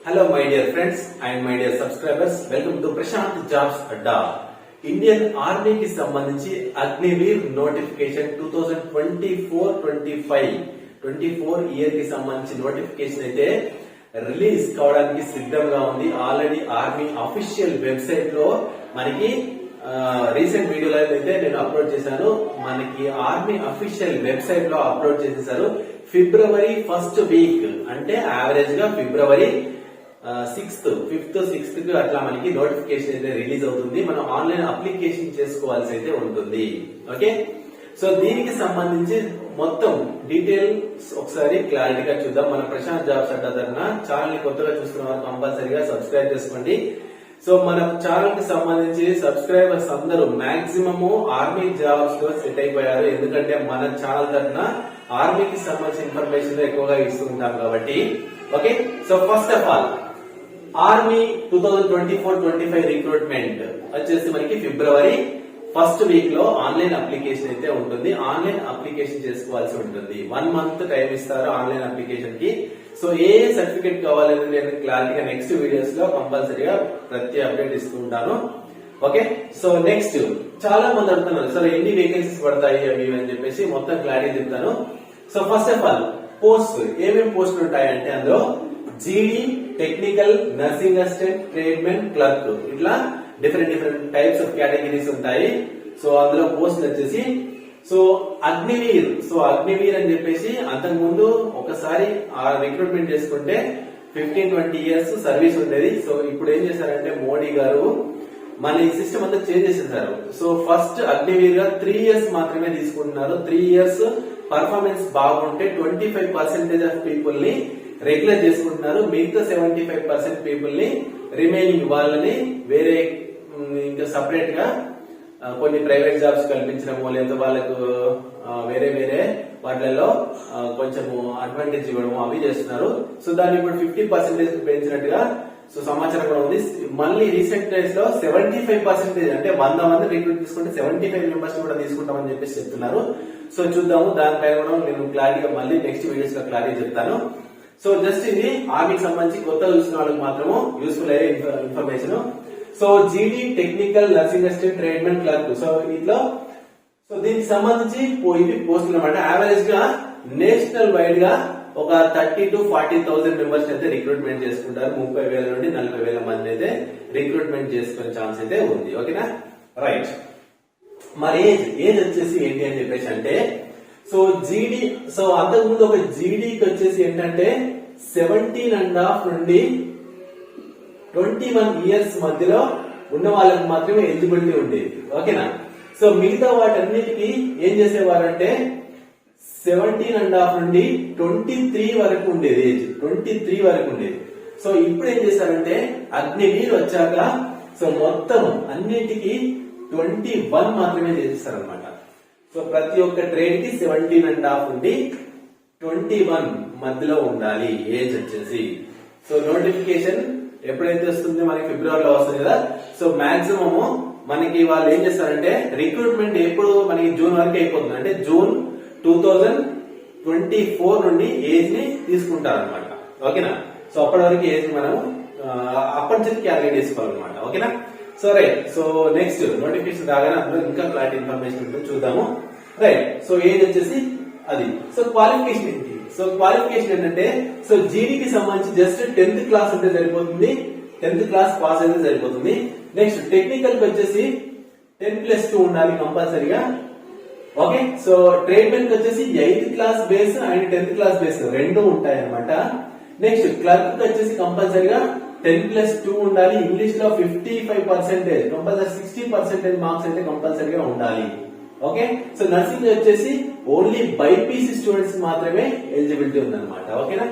Hello my dear friends and my dear subscribers welcome to Prashanth jobs Adda Indian ఆర్మీకి సంబంధించి Agniveer notification two thousand twenty four twenty five twenty four ఇయర్కి సంబంధించి notification అయితే release కావడానికి సిద్ధంగా ఉంది. Already army official వెబ్సైట్లో మనకి రీసెంట్ వీడియోలో అయితే నేను అప్లోడ్ చేశాను. మనకి ఆర్మీ అఫీషియల్ వెబ్సైట్లో అప్లోడ్ చేసేసారు. ఫిబ్రవరి ఫస్ట్ వీక్ అంటే యావరేజ్గా ఫిబ్రవరి సిక్స్త్ ఫిఫ్త్ సిక్స్త్కి అట్లా మనకి నోటిఫికేషన్ అయితే రిలీజ్ అవుతుంది. మనం ఆన్లైన్ అప్లికేషన్ చేసుకోవాల్సి అయితే ఉంటుంది. ఓకే సో దీనికి సంబంధించి మొత్తం డీటెయిల్స్ ఒకసారి క్లారిటీగా చూద్దాం. మన ప్రశాంత్ జాబ్స్ అడ్డా ఛానల్ని కొత్తగా చూస్తున్న వారు కంపల్సరీగా సబ్స్క్రైబ్ చేసుకోండి. సో మన ఛానల్కి సంబంధించి సబ్స్క్రైబర్స్ అందరూ మాక్సిమం ఆర్మీ జాబ్స్లో సెట్ అయిపోయారు. ఎందుకంటే మన ఛానల్ తరఫున ఆర్మీకి సంబంధించిన ఇన్ఫర్మేషన్ ఎక్కువగా ఇస్తుంటాం కాబట్టి. Okay? So first of all army two thousand twenty four twenty five recruitment వచ్చేసి మనకి ఫిబ్రవరి ఫస్ట్ వీక్లో ఆన్లైన్ అప్లికేషన్ అయితే ఉంటుంది. ఆన్లైన్ అప్లికేషన్ చేసుకోవాల్సి ఉంటుంది. వన్ మంత్ టైం ఇస్తారు ఆన్లైన్ అప్లికేషన్కి. సో ఏ సర్టిఫికేట్ కావాలని నేను క్లారిటీగా నెక్స్ట్ వీడియోస్లో కంపల్సరీగా ప్రతి అప్డేట్ ఇస్తూ ఉంటాను. ఓకే? సో నెక్స్ట్ చాలా మంది అడుగుతున్నారు సార్ ఎన్ని వేకెన్సీస్ పడతాయి అవి అని చెప్పేసి మొత్తం క్లారిటీ చెప్తాను. So first of all post ఏమేమి పోస్టులు ఉంటాయంటే అందులో GD technical nursing assistant tradesmen clerk ఇట్లా different different types of categories ఉంటాయి. సో అందులో పోస్టులు వచ్చేసి సో అగ్నివీర్ సో అగ్నివీర్ అని చెప్పేసి అంతకు ముందు ఒకసారి ఆ రిక్రూట్మెంట్ చేసుకుంటే ఫిఫ్టీన్ ట్వంటీ ఇయర్స్ సర్వీస్ ఉండేది. సో ఇప్పుడు ఏం చేశారంటే మోడీ గారు మన ఈ సిస్టమ్ అంతా చేంజ్ చేసేసారు. సో ఫస్ట్ అగ్నివీర్గా త్రీ ఇయర్స్ మాత్రమే తీసుకుంటున్నారు. త్రీ ఇయర్స్ పర్ఫార్మెన్స్ బాగుంటే ట్వంటీ ఫైవ్ పర్సెంటేజ్ ఆఫ్ పీపుల్ని రెగ్యులర్ చేసుకుంటున్నారు. మిగతా సెవెంటీ ఫైవ్ పర్సెంట్ పీపుల్ని రిమైనింగ్ వాళ్ళని వేరే ఇంకా సపరేట్గా కొన్ని ప్రైవేట్ జాబ్స్ కల్పించడము లేదా వాళ్ళకు వేరే వేరే వాటిలలో కొంచెము అడ్వాంటేజ్ ఇవ్వడము అవి చేస్తున్నారు. సో దాన్ని ఇప్పుడు ఫిఫ్టీ పర్సెంటేజ్ పెంచినట్టుగా సో సమాచారం కూడా ఉంది. మళ్ళీ రీసెంట్ డేస్లో సెవెంటీ ఫైవ్ పర్సెంటేజ్ అంటే వంద మంది రిక్రూట్ తీసుకుంటే సెవెంటీ ఫైవ్ మెంబర్స్ కూడా తీసుకుంటామని చెప్పేసి చెప్తున్నారు. సో చూద్దాము దానిపైన కూడా నేను క్లారిటీగా మళ్ళీ నెక్స్ట్ వీడియోస్లో క్లారిటీ చెప్తాను. సో జస్ట్ ఇది ఆర్మీకి సంబంధించి కొత్త చూసిన వాళ్ళకి మాత్రము యూస్ఫుల్ అయ్యే information so GD technical nursing assistant treatment clerk so ఇట్లా సో దీనికి సంబంధించి ఇవి పోస్టులు అనమాట యావరేజ్గా నేషనల్ వైడ్గా ఒక thirty to forty thousand members అయితే రిక్రూట్మెంట్ చేసుకుంటారు. ముప్పై వేల నుండి నలభై వేల మంది అయితే రిక్రూట్మెంట్ చేసుకునే ఛాన్స్ అయితే ఉంది. ఓకేనా రైట్ మరి ఏజ్ ఏజ్ వచ్చేసి ఏంటి అని చెప్పేసి అంటే సో జీడీ సో అంతకుముందు ఒక జీడీకి వచ్చేసి ఏంటంటే సెవెంటీన్ అండ్ హాఫ్ నుండి ట్వంటీ వన్ ఇయర్స్ మధ్యలో ఉన్న వాళ్ళకి మాత్రమే ఎలిజిబిలిటీ ఉండేది. ఓకేనా? సో మిగతా వాటన్నిటికీ ఏం చేసేవారంటే సెవెంటీన్ అండ్ హాఫ్ నుండి ట్వంటీ త్రీ వరకు ఉండేది ఏజ్. ట్వంటీ త్రీ వరకు ఉండేది. సో ఇప్పుడు ఏం చేశారంటే అగ్నివీర్ వచ్చాక సో మొత్తం అన్నిటికీ ట్వంటీ వన్ మాత్రమే చేస్తారనమాట సో ప్రతి ఒక్క ట్రేడ్కి సెవెంటీన్ అండ్ హాఫ్ ఉండి ట్వంటీ వన్ మధ్యలో ఉండాలి. ఏజ్ వచ్చేసి. సో నోటిఫికేషన్ ఎప్పుడైతే వస్తుంది మనకి ఫిబ్రవరిలో వస్తుంది కదా? సో మాక్సిమం మనకి వాళ్ళు ఏం చేస్తారంటే రిక్రూట్మెంట్ ఎప్పుడు మనకి జూన్ వరకు అయిపోతుంది. అంటే June two thousand twenty four నుండి ఏజ్ని తీసుకుంటారు అనమాట ఓకేనా? సో అప్పటి వరకు ఏజ్ మనము అప్పటి నుంచి క్యాలిక్యులేట్ చేసుకోవాలన్నమాట. ఓకేనా? So right. So next notification రాగానే అందులో ఇంకా క్లారిటీ ఇన్ఫర్మేషన్ ఉంటుంది చూద్దాము. రైట్. సో ఏజ్ వచ్చేసి అది. సో క్వాలిఫికేషన్ ఏంటి? సో క్వాలిఫికేషన్ ఏంటంటే సో జీడీకి సంబంధించి జస్ట్ టెన్త్ క్లాస్ ఉంటే సరిపోతుంది. టెన్త్ క్లాస్ పాస్ అయితే సరిపోతుంది. నెక్స్ట్ టెక్నికల్ వచ్చేసి టెన్ ప్లస్ టూ ఉండాలి కంపల్సరీగా. ఓకే సో ట్రీట్మెంట్ వచ్చేసి eighth class base and tenth class base రెండు ఉంటాయి అనమాట నెక్స్ట్ క్లర్క్ వచ్చేసి కంపల్సరీగా టెన్ ప్లస్ టూ ఉండాలి. ఇంగ్లీష్లో fifty five percentage compulsory sixty percentage marks అయితే కంపల్సరీగా ఉండాలి. ఓకే సో నర్సింగ్ వచ్చేసి ఓన్లీ బైపీసీ స్టూడెంట్స్ మాత్రమే ఎలిజిబిలిటీ ఉందన్నమాట. ఓకేనా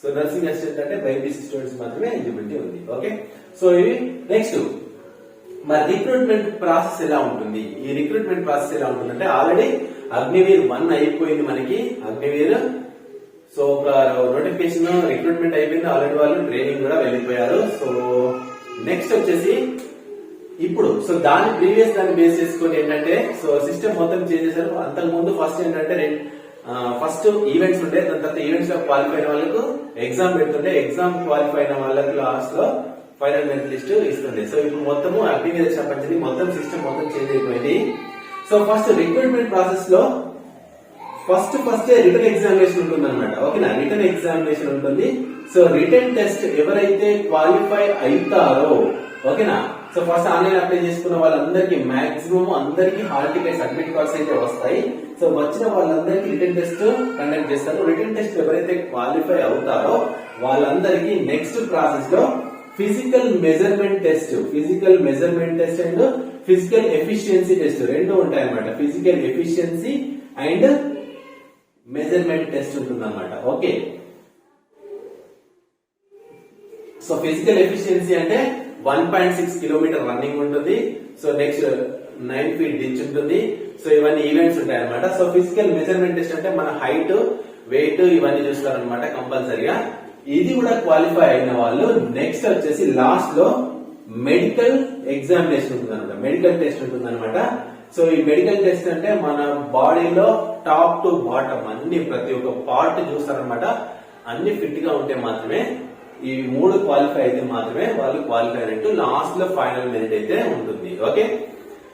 సో నర్సింగ్ అసిస్టెంట్ అంటే బైపీసీ స్టూడెంట్స్ మాత్రమే ఎలిజిబిలిటీ ఉంది. ఓకే సో ఇవి నెక్స్ట్ మరి రిక్రూట్మెంట్ ప్రాసెస్ ఎలా ఉంటుంది? ఈ రిక్రూట్మెంట్ ప్రాసెస్ ఎలా ఉంటుంది అంటే ఆల్రెడీ అగ్నివీర్ వన్ అయిపోయింది మనకి. అగ్నివీర్ సో ఒక నోటిఫికేషన్ రిక్రూట్మెంట్ అయిపోయింది. ఆల్రెడీ వాళ్ళు ట్రైనింగ్ కూడా వెళ్ళిపోయారు. సో నెక్స్ట్ వచ్చేసి ఇప్పుడు సో దాని ప్రీవియస్ దాన్ని బేస్ చేసుకుని ఏంటంటే సో సిస్టమ్ మొత్తం చేంజ్ చేశారు. అంతకు ముందు ఫస్ట్ ఏంటంటే ఫస్ట్ ఈవెంట్స్ ఉంటే దాని తర్వాత ఈవెంట్స్లో క్వాలిఫై అయిన వాళ్ళకు ఎగ్జామ్ పెడుతుంటే ఎగ్జామ్ క్వాలిఫై అయిన వాళ్ళకి లాస్ట్లో ఫైనల్ మెరిట్ లిస్ట్ ఇస్తుంది సో ఇప్పుడు మొత్తము అగ్ని పంచింది మొత్తం సిస్టమ్ మొత్తం చేంజ్ అయిపోయింది. సో ఫస్ట్ రిక్రూట్మెంట్ ప్రాసెస్లో ఫస్ట్ ఫస్ట్ రిటర్న్ ఎగ్జామినేషన్ ఉంటుంది అనమాట ఓకేనా? రిటర్న్ ఎగ్జామినేషన్ ఉంటుంది. సో రిటర్న్ టెస్ట్ ఎవరైతే క్వాలిఫై అవుతారో ఓకేనా? సో ఫస్ట్ ఆన్లైన్ అప్లై చేసుకున్న వాళ్ళందరికీ మాక్సిమం అందరికీ హాల్ టికెట్స్ అడ్మిట్ కార్డ్స్ అయితే వస్తాయి. సో వచ్చిన వాళ్ళందరికీ రిటర్న్ టెస్ట్ కండక్ట్ చేస్తారు. రిటర్న్ టెస్ట్ ఎవరైతే క్వాలిఫై అవుతారో వాళ్ళందరికీ నెక్స్ట్ ప్రాసెస్లో physical measurement test physical measurement test and physical efficiency test రెండు ఉంటాయి అన్నమాట physical efficiency and measurement test ఉంటుంది అన్నమాట ఓకే సో ఫిజికల్ ఎఫిషియన్సీ అంటే one point six kilometre running ఉంటుంది. So next nine feet ditch ఉంటుంది. సో ఇవన్నీ ఈవెంట్స్ ఉంటాయి అనమాట సో ఫిజికల్ మెజర్మెంట్ టెస్ట్ అంటే మన హైట్ వెయిట్ ఇవన్నీ చూస్తారనమాట కంపల్సరిగా. ఇది కూడా క్వాలిఫై అయిన వాళ్ళు నెక్స్ట్ వచ్చేసి లాస్ట్లో మెడికల్ ఎగ్జామినేషన్ ఉంటుంది అనమాట మెడికల్ టెస్ట్ ఉంటుంది అనమాట సో ఈ మెడికల్ టెస్ట్ అంటే మన బాడీలో టాప్ టు బాటమ్ అన్ని ప్రతి ఒక్క పార్ట్ చూస్తారనమాట అన్ని ఫిట్గా ఉంటే మాత్రమే ఈ మూడు క్వాలిఫై అయితే మాత్రమే వాళ్ళు క్వాలిఫై అయినట్టు లాస్ట్లో ఫైనల్ మెరిట్ అయితే ఉంటుంది. ఓకే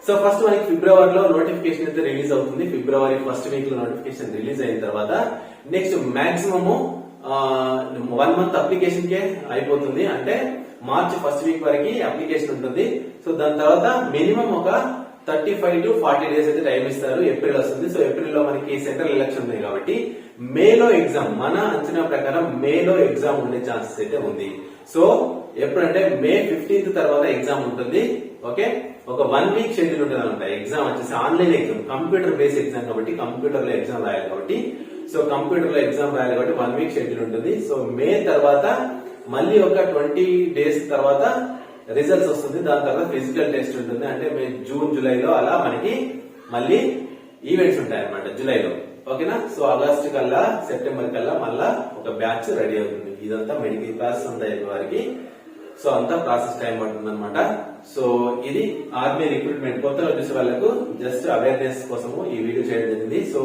సో ఫస్ట్ మనకి ఫిబ్రవరిలో నోటిఫికేషన్ అయితే రిలీజ్ అవుతుంది. ఫిబ్రవరి ఫస్ట్ వీక్లో నోటిఫికేషన్ రిలీజ్ అయిన తర్వాత next maximum one month application కే అయిపోతుంది. అంటే మార్చ్ ఫస్ట్ వీక్ వరకు అప్లికేషన్ ఉంటుంది. సో దాని తర్వాత మినిమం ఒక thirty five to forty days అయితే టైం ఇస్తారు. ఏప్రిల్ వస్తుంది. సో ఏప్రిల్లో మనకి సెంట్రల్ ఎలక్షన్ ఉంది కాబట్టి మేలో ఎగ్జామ్ మన అంచనా ప్రకారం మేలో ఎగ్జామ్ ఉండే ఛాన్సెస్ అయితే ఉంది. సో ఎప్పుడంటే మే ఫిఫ్టీన్త్ తర్వాత ఎగ్జామ్ ఉంటుంది. ఓకే ఒక వన్ వీక్ షెడ్యూల్ ఉంటుంది అనమాట ఎగ్జామ్ వచ్చేసి online exam computer base exam కాబట్టి కంప్యూటర్లో ఎగ్జామ్ రాయాలి కాబట్టి. సో కంప్యూటర్లో ఎగ్జామ్ రాయాలి కాబట్టి వన్ వీక్ షెడ్యూల్ ఉంటుంది. సో మే తర్వాత మళ్ళీ ఒక ట్వంటీ డేస్ తర్వాత రిజల్ట్స్ వస్తుంది. దాని తర్వాత ఫిజికల్ టెస్ట్ ఉంటుంది. అంటే మే జూన్ జూలైలో అలా మనకి మళ్ళీ ఈవెంట్స్ ఉంటాయి అనమాట జూలైలో ఓకేనా? సో ఆగస్ట్ కల్లా సెప్టెంబర్ కల్లా మళ్ళా ఒక బ్యాచ్ రెడీ అవుతుంది. ఇదంతా మెడికల్ క్లాస్ ఉంటాయి వారికి. సో అంతా ప్రాసెస్ టైం పడుతుంది అనమాట సో ఇది ఆర్మీ రిక్రూట్మెంట్ కొత్తగా చూసే వాళ్ళకు జస్ట్ అవేర్నెస్ కోసము ఈ వీడియో చేయడం జరిగింది. సో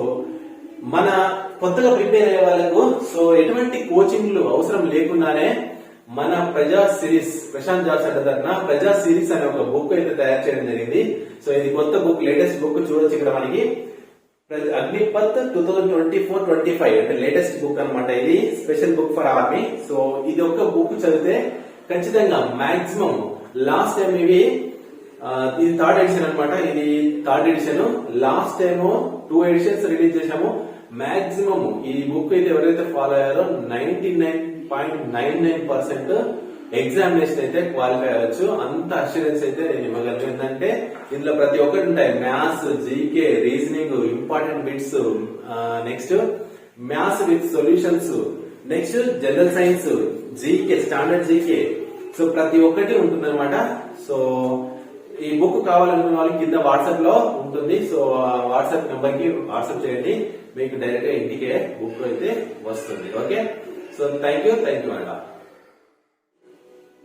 మన కొత్తగా ప్రిపేర్ అయ్యే వాళ్ళకు సో ఎటువంటి కోచింగ్లు అవసరం లేకుండానే మన ప్రజా సిరీస్ ప్రశాంత్ జాస్ అంటే తరఫున ప్రజా సిరీస్ అనే ఒక బుక్ అయితే తయారు చేయడం జరిగింది. సో ఇది కొత్త బుక్ లేటెస్ట్ బుక్ చూడొచ్చు ఇక్కడ మనకి. Agnipath two thousand twenty four twenty five అంటే లేటెస్ట్ బుక్ అనమాట ఇది. Special book for army so ఇది ఒక బుక్ చదివితే ఖచ్చితంగా మాక్సిమం లాస్ట్ టైం ఇవి ఇది థర్డ్ ఎడిషన్ అనమాట ఇది third edition last time two editions release చేశాము. మాక్సిమం ఈ బుక్ అయితే ఎవరైతే ఫాలో అయ్యారో ninety nine point nine nine percent examination అయితే క్వాలిఫై అవ్వచ్చు. అంత అష్యూరెన్స్ అయితే నేను ఇవ్వగలను. ఏంటంటే ఇందులో ప్రతి ఒక్కటి ఉంటాయి. Maths GK reasoning important bits next maths with solutions next general science GK standard GK so ప్రతి ఒక్కటి ఉంటుంది అనమాట సో ఈ బుక్ కావాలనుకున్న వాళ్ళకి కింద వాట్సాప్లో ఉంటుంది. సో వాట్సాప్ నెంబర్కి వాట్సాప్ చేయండి. మీకు డైరెక్ట్గా ఇంటికే బుక్ అయితే వస్తుంది. ఓకే? Dân tay 了